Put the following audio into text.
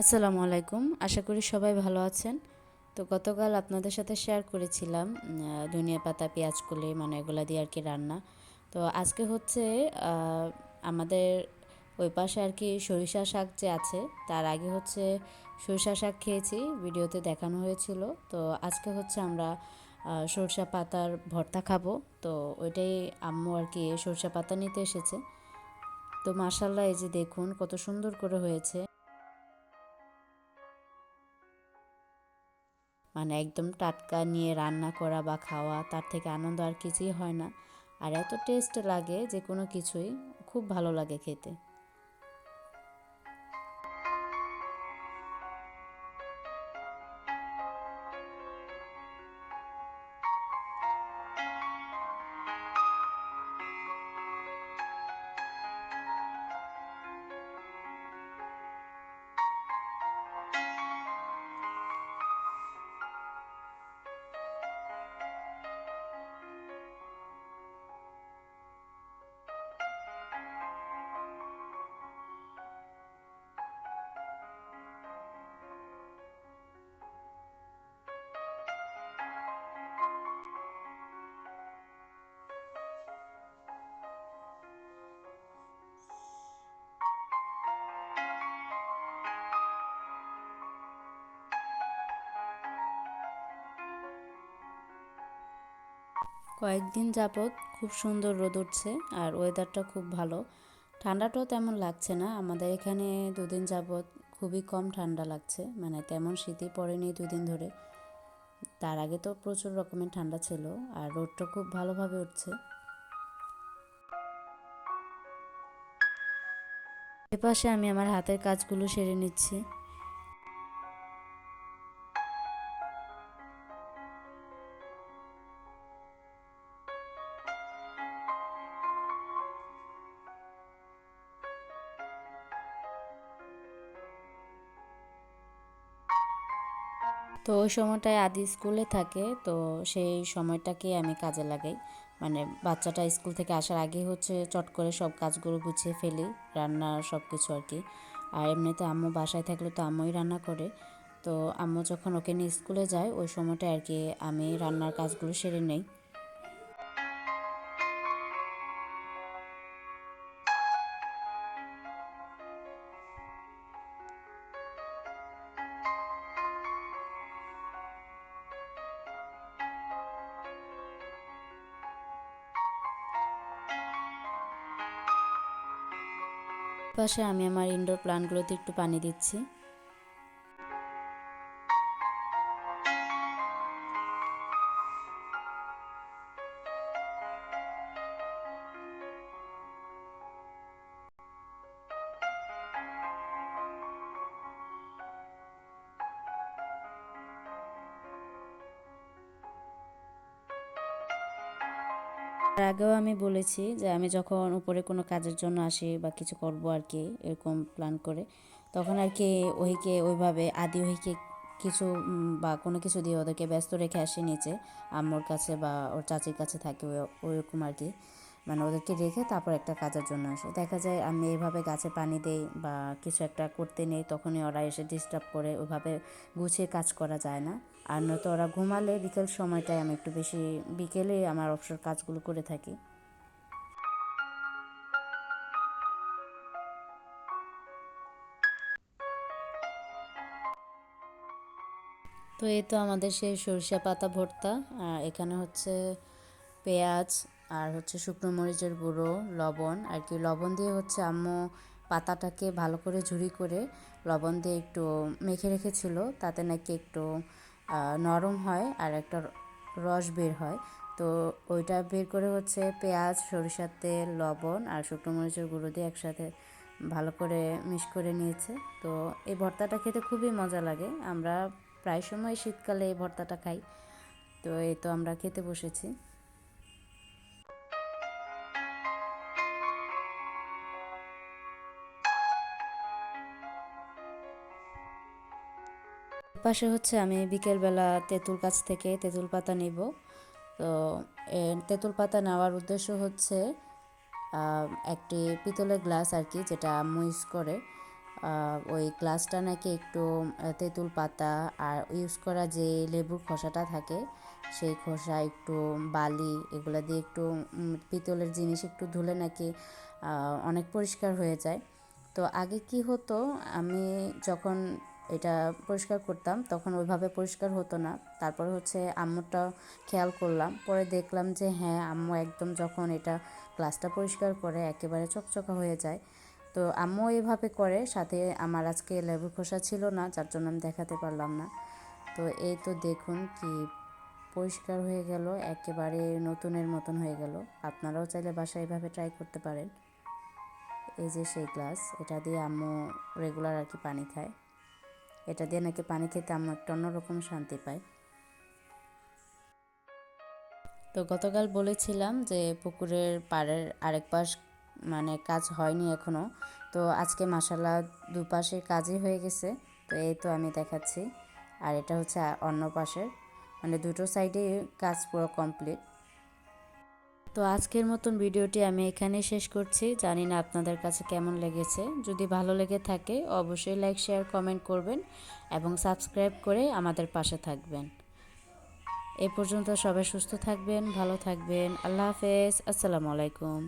আসসালামু আলাইকুম। আশা করি সবাই ভালো আছেন। তো গতকাল আপনাদের সাথে শেয়ার করেছিলাম ধনিয়া পাতা, পেঁয়াজ, কলি মানে এগুলা দিয়ে আর কি রান্না। তো আজকে হচ্ছে আমাদের ওই পাশে আর কি সরিষা শাক যে আছে, তার আগে হচ্ছে সরিষা শাক খেয়েছি, ভিডিওতে দেখানো হয়েছিল। তো আজকে হচ্ছে আমরা সরষা পাতার ভর্তা খাব। তো ওইটাই আম্মু আর কি সরষা পাতা নিতে এসেছে। তো মাসাল্লাহ এই যে দেখুন, কত সুন্দর করে হয়েছে। মানে একদম টাটকা নিয়ে রান্না করা বা খাওয়া, তার থেকে আনন্দ আর কিছুই হয় না। আর এত টেস্ট লাগে যে কোনো কিছুই খুব ভালো লাগে খেতে। কয়েকদিন যাবৎ খুব সুন্দর রোদ উঠছে আর ওয়েদারটা খুব ভালো। ঠান্ডাটাও তেমন লাগছে না, আমাদের এখানে দুদিন যাবৎ খুবই কম ঠান্ডা লাগছে মানে তেমন শীতই পড়েনি দুদিন ধরে। তার আগে তো প্রচুর রকমের ঠান্ডা ছিল আর রোদটা খুব ভালোভাবে উঠছে। এপাশে আমি আমার হাতের কাজগুলো সেরে নিচ্ছি। তো ওই সময়টায় আদি স্কুলে থাকে, তো সেই সময়টাকে আমি কাজে লাগাই। মানে বাচ্চাটা স্কুল থেকে আসার আগে হচ্ছে চট করে সব কাজগুলো গুছিয়ে ফেলি রান্নার সব কিছু আর কি। আর এমনিতে আম্মু বাসায় থাকলে তো আম্মুই রান্না করে। তো আম্মু যখন ওকে নিয়ে স্কুলে যায়, ওই সময়টা আর কি আমি রান্নার কাজগুলো সেরে নেই। পাশে আমি আমার ইনডোর প্লান্টগুলোতে একটু পানি দিচ্ছি। তার আগেও আমি বলেছি যে আমি যখন উপরে কোনো কাজের জন্য আসি বা কিছু করব আর কি, এরকম প্ল্যান করে, তখন আর কি ওইকে ওইভাবে, আদি ওইকে কিছু বা কোনো কিছু দিয়ে ওদেরকে ব্যস্ত রেখে আসি নিচে, আম্মুর কাছে বা ওর চাচির কাছে থাকে ওই- ওইরকম আর কি। মানে ওদেরকে রেখে তারপর একটা কাজের জন্য আসে। দেখা যায় আমি এইভাবে গাছে পানি দেই বা কিছু একটা করতে নেই, তখনই ওরা এসে ডিস্টার্ব করে, ওইভাবে গুছিয়ে কাজ করা যায় না। আর নয়তো ওরা ঘুমালে বিকেল সময়টায় আমি একটু বেশি বিকেলে আমার অবসর কাজগুলো করে থাকি। তো এই তো আমাদের সেই সরিষা পাতা ভর্তা, আর এখানে হচ্ছে পেঁয়াজ আর হচ্ছে শুকনো মরিচের গুঁড়ো, লবণ, আর কি লবণ দিয়ে হচ্ছে আম্মু পাতাটাকে ভালো করে ঝুরি করে লবণ দিয়ে একটু মেখে রেখেছিল, তাতে নাকি একটু নরম হয় আর একটা রস বের হয়। তো ওইটা বের করে হচ্ছে পেঁয়াজ, সরিষার তেল, লবণ আর শুকনো মরিচের গুঁড়ো দিয়ে একসাথে ভালো করে মিক্স করে নিয়েছে। তো এই ভর্তাটা খেতে খুবই মজা লাগে। আমরা প্রায় সময় শীতকালে এই ভর্তাটা খাই। তো এই তো আমরা খেতে বসেছি। পাশে হচ্ছে আমি বিকেলবেলা তেঁতুল গাছ থেকে তেঁতুল পাতা নিব। তো তেঁতুল পাতা নেওয়ার উদ্দেশ্য হচ্ছে একটি পিতলের গ্লাস আর কি যেটা ইউজ করে। ওই গ্লাসটা নাকি একটু তেঁতুল পাতা আর ইউজ করা যে লেবুর খোসাটা থাকে, সেই খোসা একটু বালি এগুলো দিয়ে একটু পিতলের জিনিস একটু ধুলে নাকি অনেক পরিষ্কার হয়ে যায়। তো আগে কি হতো, আমি যখন এটা পরিষ্কার করতাম, তখন ওইভাবে পরিষ্কার হতো না। তারপর হচ্ছে আম্মুটা খেয়াল করলাম, পরে দেখলাম যে হ্যাঁ আম্মু একদম যখন এটা গ্লাসটা পরিষ্কার করে, একেবারে চকচকা হয়ে যায়। তো আম্মু এইভাবে করে, সাথে আমার আজকে লেবুর খোসা ছিল না, যার জন্য আমি দেখাতে পারলাম না। তো এই তো দেখুন কি পরিষ্কার হয়ে গেল, একেবারে নতুনের মতন হয়ে গেল। আপনারাও চাইলে বাসায় এভাবে ট্রাই করতে পারেন। এই যে সেই গ্লাস এটা দিয়ে আম্মু রেগুলার আর কি পানি খায়। এটা দিয়ে নাকি পানি খেতে আম্মু একটা অন্যরকম শান্তি পাই। তো গতকাল বলেছিলাম যে পুকুরের পাড়ের আরেক পাশ মানে কাজ হয়নি এখনও তো আজকে মাসাল্লাহ দুপাশের কাজই হয়ে গেছে। তো এই তো আমি দেখাচ্ছি। আর এটা হচ্ছে অন্য পাশের। মানে দুটো সাইডে কাজ পুরো কমপ্লিট তো আজকের মতন ভিডিওটি আমি এখানেই শেষ করছি। জানি না আপনাদের কাছে কেমন লেগেছে। যদি ভালো লেগে থাকে, অবশ্যই লাইক, শেয়ার, কমেন্ট করবেন এবং সাবস্ক্রাইব করে আমাদের পাশে থাকবেন। এ পর্যন্ত সবাই সুস্থ থাকবেন, ভালো থাকবেন। আল্লাহ হাফেজ। আসসালামু আলাইকুম।